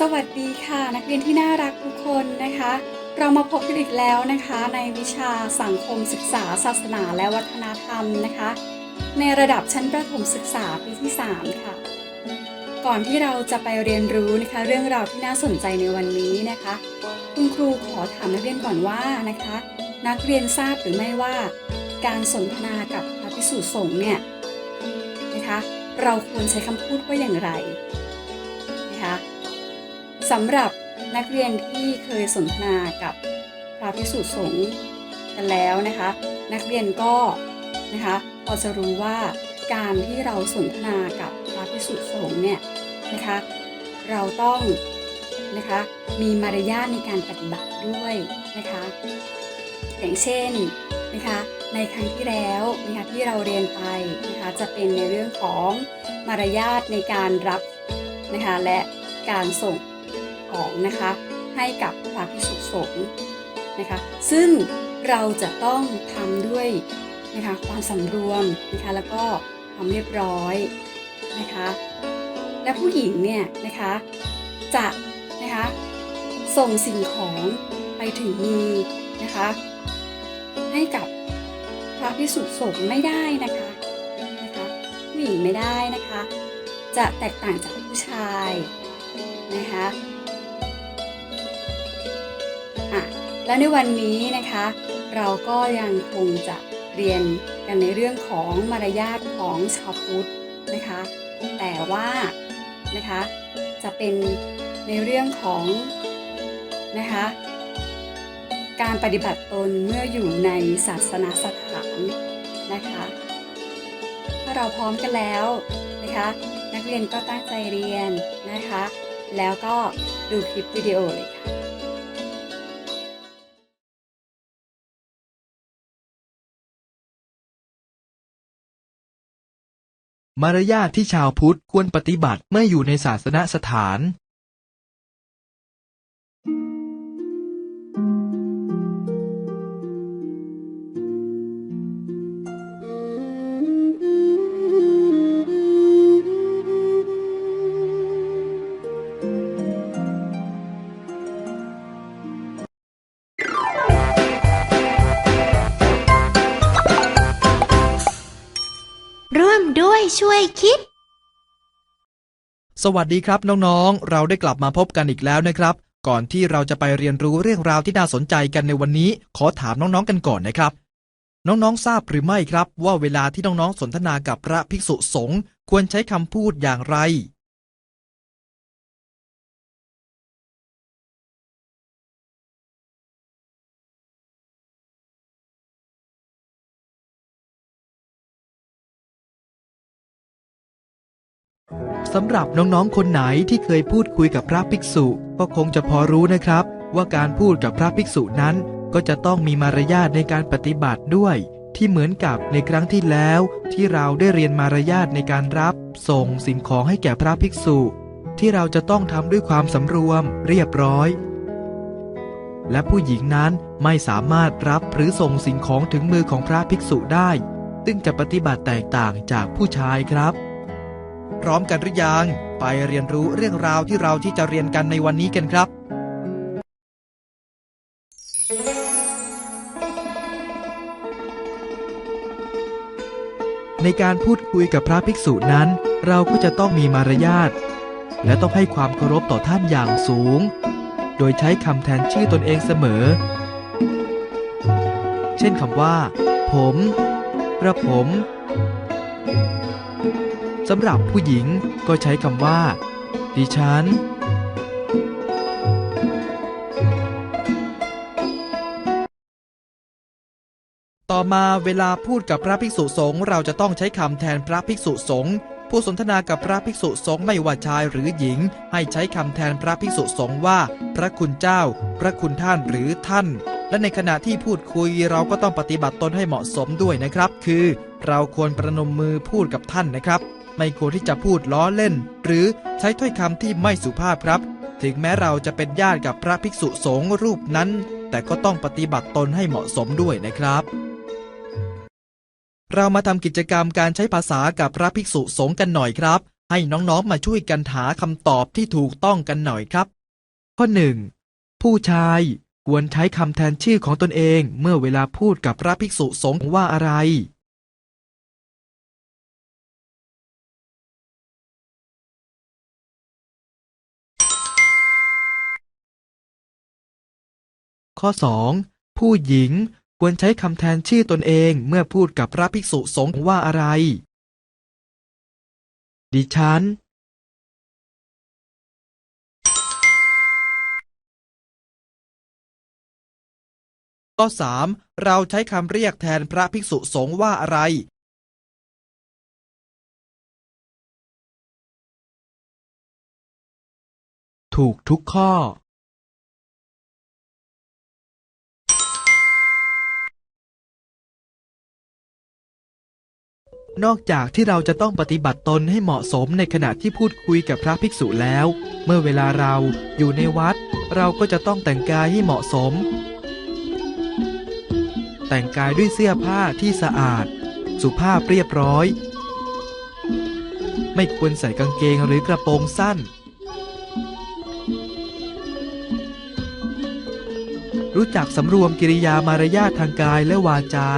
สวัสดีค่ะ นักเรียนที่น่ารักทุกคนนะคะ เรามาพบกันอีกแล้วนะคะ ในวิชาสังคมศึกษา ศาสนาและวัฒนธรรมนะคะ ในระดับชั้นประถมศึกษาปีที่ 3 ค่ะ ก่อนที่เราจะไปเรียนรู้นะคะ เรื่องราวที่น่าสนใจในวันนี้นะคะ คุณครูขอถามนักเรียนก่อนว่านะคะ นักเรียนทราบหรือไม่ว่า การสนทนากับพระภิกษุสงฆ์เนี่ยนะคะ เราควรใช้คำพูดว่าอย่างไร สำหรับนักเรียนที่เคยสนทนากับพระภิกษุสงฆ์กันแล้วนะคะ นักเรียนก็นะคะพอจะรู้ว่าการที่เราสนทนากับพระภิกษุสงฆ์เนี่ยนะคะเราต้องนะคะมีมารยาทในการปฏิบัติด้วยนะคะอย่างเช่นนะคะในครั้งที่แล้วนะคะที่เราเรียนไปนะคะจะเป็นในเรื่องของมารยาทในการรับนะคะและการส่ง ของนะคะให้กับพระภิกษุสงฆ์นะคะ ซึ่งเราจะต้องทำด้วยนะคะความสำรวมนะคะแล้วก็ความเรียบร้อยนะคะ และผู้หญิงเนี่ยนะคะจะนะคะส่งสิ่งของไปถึงมือนะคะ ให้กับพระพิสุสงฆ์ไม่ได้นะคะนะคะผู้หญิงไม่ได้นะคะ จะแตกต่างจากผู้ชายนะคะ อะแล้วในวันนี้นะคะ เราก็ยังคงจะเรียนกันในเรื่องของมารยาทของชาวพุทธนะคะ แต่ว่านะคะจะเป็นในเรื่องของนะคะการปฏิบัติตนเมื่ออยู่ในศาสนาสถานนะคะ ถ้าเราพร้อมกันแล้วนะคะ นักเรียนก็ตั้งใจเรียนนะคะ แล้วก็ดูคลิปวิดีโอเลยค่ะ มารยาทที่ชาวพุทธควรปฏิบัติเมื่ออยู่ในศาสนสถาน ด้วยช่วยคิด สวัสดีครับน้องๆ เราได้กลับมาพบกันอีกแล้วนะครับ ก่อนที่เราจะไปเรียนรู้เรื่องราวที่น่าสนใจกันในวันนี้ ขอถามน้องๆกันก่อนนะครับ น้องๆทราบหรือไม่ครับ ว่าเวลาที่น้องๆสนทนากับพระภิกษุสงฆ์ควรใช้คำพูดอย่างไร สำหรับน้องๆ คนไหนที่เคยพูดคุยกับพระภิกษุ ก็คงจะพอรู้นะครับ ว่าการพูดกับพระภิกษุนั้น ก็จะต้องมีมารยาทในการปฏิบัติด้วย ที่เหมือนกับในครั้งที่แล้ว ที่เราได้เรียนมารยาทในการรับ ส่งสิ่งของให้แก่พระภิกษุ ที่เราจะต้องทำด้วยความสำรวม เรียบร้อย และผู้หญิงนั้นไม่สามารถรับหรือส่งสิ่งของถึงมือของพระภิกษุได้ ซึ่งจะปฏิบัติแตกต่างจากผู้ชายครับ พร้อมกันหรือยัง ไปเรียนรู้เรื่องราวที่เราที่จะเรียนกันในวันนี้กันครับ ในการพูดคุยกับพระภิกษุนั้น เราก็จะต้องมีมารยาทและต้องให้ความเคารพต่อท่านอย่างสูง โดยใช้คำแทนชื่อตนเองเสมอ เช่นคำว่า ผม กระผมำหรับผู้หญิงก็ใช้คำว่า ดิฉัน ต่อมาเวลาพูดกับพระภิกษุสงฆ์เราจะต้องใช้คำแทนพระภิกษุสงฆ์ผู้สนทนากับพระภิกษุสงฆ์ไม่ว่าชายหรือหญิง ให้ใช้คำแทนพระภิกษุสงฆ์ว่า พระคุณเจ้า พระคุณท่านหรือท่าน และในขณะที่พูดคุยเราก็ต้องปฏิบัติตนให้เหมาะสมด้วยนะครับ คือ เราควรประนมมือพูดกับท่านนะครับ ไม่ควรที่จะพูดล้อเล่น หรือใช้ถ้อยคำที่ไม่สุภาพครับ ถึงแม้เราจะเป็นญาติกับพระภิกษุสงฆ์รูปนั้น แต่ก็ต้องปฏิบัติตนให้เหมาะสมด้วยนะครับ เรามาทำกิจกรรมการใช้ภาษากับพระภิกษุสงฆ์กันหน่อยครับ ให้น้องๆมาช่วยกันหาคำตอบที่ถูกต้องกันหน่อยครับ ข้อหนึ่งผู้ชายควรใช้คำแทนชื่อของตนเองเมื่อเวลาพูดกับพระภิกษุสงฆ์ว่าอะไร ข้อ 2. ผู้หญิงควรใช้คำแทนชื่อตนเองเมื่อพูดกับพระภิกษุสงฆ์ว่าอะไร ดิฉัน ข้อ 3. เราใช้คำเรียกแทนพระภิกษุสงฆ์ว่าอะไรถูกทุกข้อ นอกจากที่เราจะต้องปฏิบัติตนให้เหมาะสมในขณะที่พูดคุยกับพระภิกษุแล้ว เมื่อเวลาเราอยู่ในวัด เราก็จะต้องแต่งกายให้เหมาะสม แต่งกายด้วยเสื้อผ้าที่สะอาด สุภาพเรียบร้อย ไม่ควรใส่กางเกงหรือกระโปรงสั้น รู้จักสำรวมกิริยามารยาททางกายและวาจา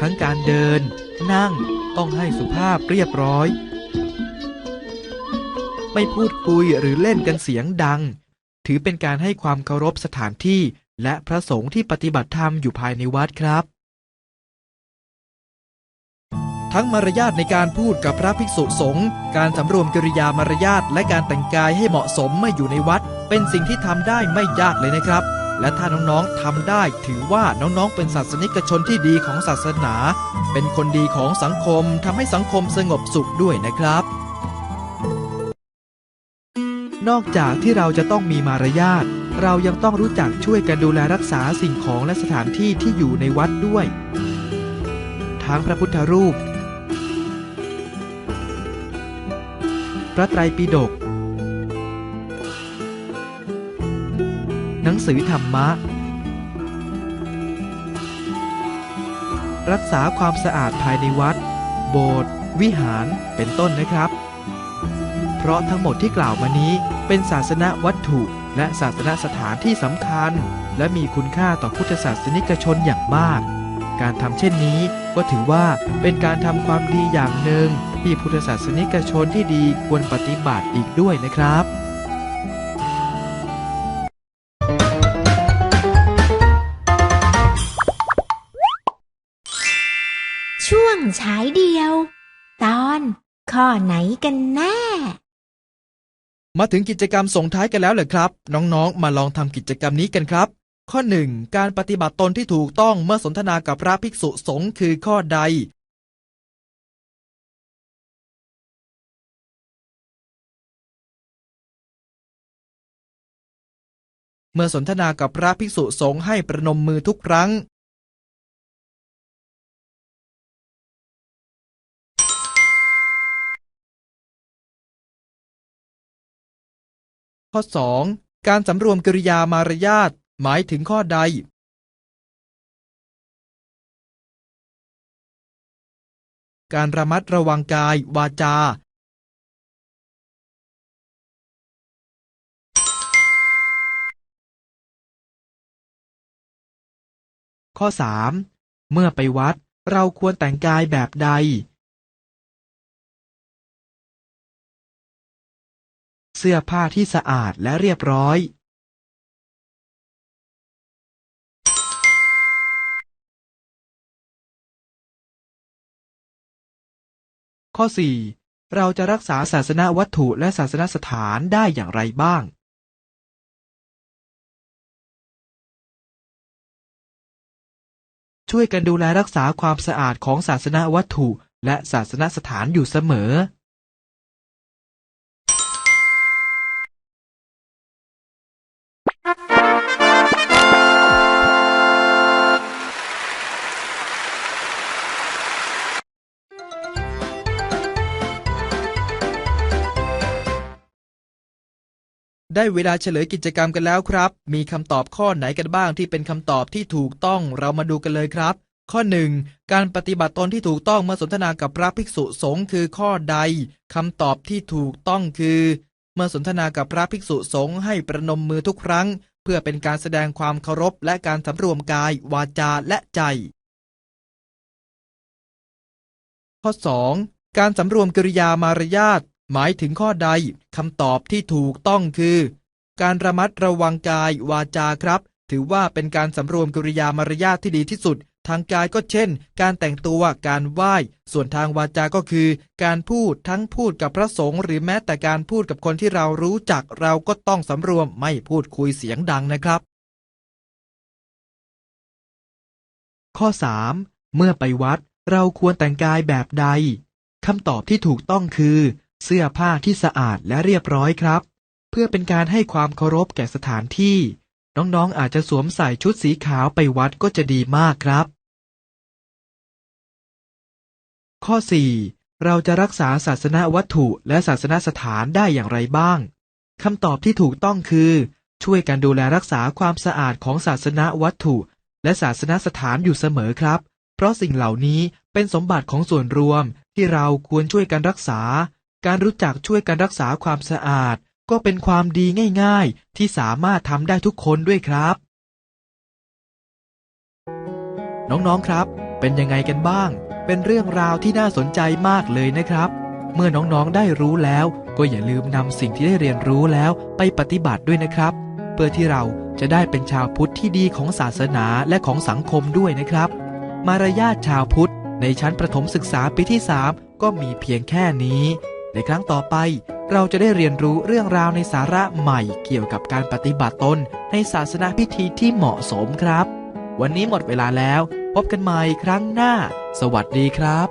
ทั้งการเดิน นั่งต้องให้สุภาพเรียบร้อย ไม่พูดคุยหรือเล่นกันเสียงดัง ถือเป็นการให้ความเคารพสถานที่และพระสงฆ์ที่ปฏิบัติธรรมอยู่ภายในวัดครับ ทั้งมารยาทในการพูดกับพระภิกษุสงฆ์การสำรวมกิริยามารยาทและการแต่งกายให้เหมาะสมเมื่ออยู่ในวัด เป็นสิ่งที่ทำได้ไม่ยากเลยนะครับ และถ้าน้องๆทำได้ถือว่าน้องๆเป็นศาสนิกชนที่ดีของศาสนา เป็นคนดีของสังคมทำให้สังคมสงบสุขด้วยนะครับ นอกจากที่เราจะต้องมีมารยาทเรายังต้องรู้จักช่วยกันดูแลรักษาสิ่งของและสถานที่ที่อยู่ในวัดด้วย ทั้งพระพุทธรูป พระไตรปิฎก หนังสือธรรมะ รักษาความสะอาดภายในวัด โบสถ์วิหารเป็นต้นนะครับ เพราะทั้งหมดที่กล่าวมานี้เป็นศาสนวัตถุและศาสนสถานที่สำคัญ และมีคุณค่าต่อพุทธศาสนิกชนอย่างมาก การทำเช่นนี้ก็ถือว่าเป็นการทำความดีอย่างหนึ่งที่พุทธศาสนิกชนที่ดีควรปฏิบัติอีกด้วยนะครับ ฉายเดียว ตอนข้อไหนกันแน่ มาถึงกิจกรรมส่งท้ายกันแล้วเหรอครับ น้องๆ มาลองทำกิจกรรมนี้กันครับ ข้อ 1 การปฏิบัติตนที่ถูกต้องเมื่อสนทนากับพระภิกษุสงฆ์คือข้อใด เมื่อสนทนากับพระภิกษุสงฆ์ให้ประนมมือทุกครั้ง ข้อ 2 การสำรวมกริยามารยาทหมายถึงข้อใดการระมัดระวังกาย วาจา ข้อ 3 เมื่อไปวัด เราควรแต่งกายแบบใด เสื้อผ้าที่สะอาดและเรียบร้อย ข้อ 4 เราจะรักษาศาสนวัตถุและศาสนสถานได้อย่างไรบ้างช่วยกันดูแลรักษาความสะอาดของศาสนวัตถุและศาสนสถานอยู่เสมอ ได้เวลาเฉลยกิจกรรมกันแล้วครับ มีคำตอบข้อไหนกันบ้างที่เป็นคำตอบที่ถูกต้องเรามาดูกันเลยครับ ข้อหนึ่งการปฏิบัติตนที่ถูกต้องเมื่อสนทนากับพระภิกษุสงฆ์คือข้อใดคำตอบที่ถูกต้องคือ เมื่อสนทนากับพระภิกษุสงฆ์ให้ประนมมือทุกครั้ง เพื่อเป็นการแสดงความเคารพและการสำรวมกาย วาจาและใจ ข้อ 2. การสำรวมกริยามารยาท หมายถึงข้อใดคำตอบที่ถูกต้องคือ การระมัดระวังกายวาจาครับ ถือว่าเป็นการสำรวมกริยามารยาทที่ดีที่สุด ทางกายก็เช่น การแต่งตัวการไหว้ ส่วนทางวาจาก็คือ การพูดทั้งพูดกับพระสงฆ์หรือแม้แต่การพูดกับคนที่เรารู้จักเราก็ต้องสำรวมไม่พูดคุยเสียงดังนะครับ ข้อ 3. เมื่อไปวัดเราควรแต่งกายแบบใดคำตอบที่ถูกต้องคือ เสื้อผ้าที่สะอาดและเรียบร้อยครับ เพื่อเป็นการให้ความเคารพแก่สถานที่ น้องๆอาจจะสวมใส่ชุดสีขาวไปวัดก็จะดีมากครับ ข้อ 4. เราจะรักษาศาสนาวัตถุและศาสนสถานได้อย่างไรบ้างคำตอบที่ถูกต้องคือ ช่วยกันดูแลรักษาความสะอาดของศาสนาวัตถุ และศาสนสถานอยู่เสมอครับ เพราะสิ่งเหล่านี้เป็นสมบัติของส่วนรวมที่เราควรช่วยกันรักษา การรู้จักช่วยกันรักษาความสะอาด ก็เป็นความดีง่ายๆ ที่สามารถทำได้ทุกคนด้วยครับ น้องๆครับ เป็นยังไงกันบ้าง เป็นเรื่องราวที่น่าสนใจมากเลยนะครับ เมื่อน้องๆได้รู้แล้ว ก็อย่าลืมนำสิ่งที่ได้เรียนรู้แล้วไปปฏิบัติด้วยนะครับ เพื่อที่เราจะได้เป็นชาวพุทธที่ดีของศาสนาและของสังคมด้วยนะครับ มารยาทชาวพุทธในชั้นประถมศึกษาปีที่ 3 ก็มีเพียงแค่นี้ ในครั้งต่อไปเราจะได้เรียนรู้เรื่องราวในสาระใหม่เกี่ยวกับการปฏิบัติตนในศาสนาพิธีที่เหมาะสมครับ วันนี้หมดเวลาแล้ว พบกันใหม่ครั้งหน้า สวัสดีครับ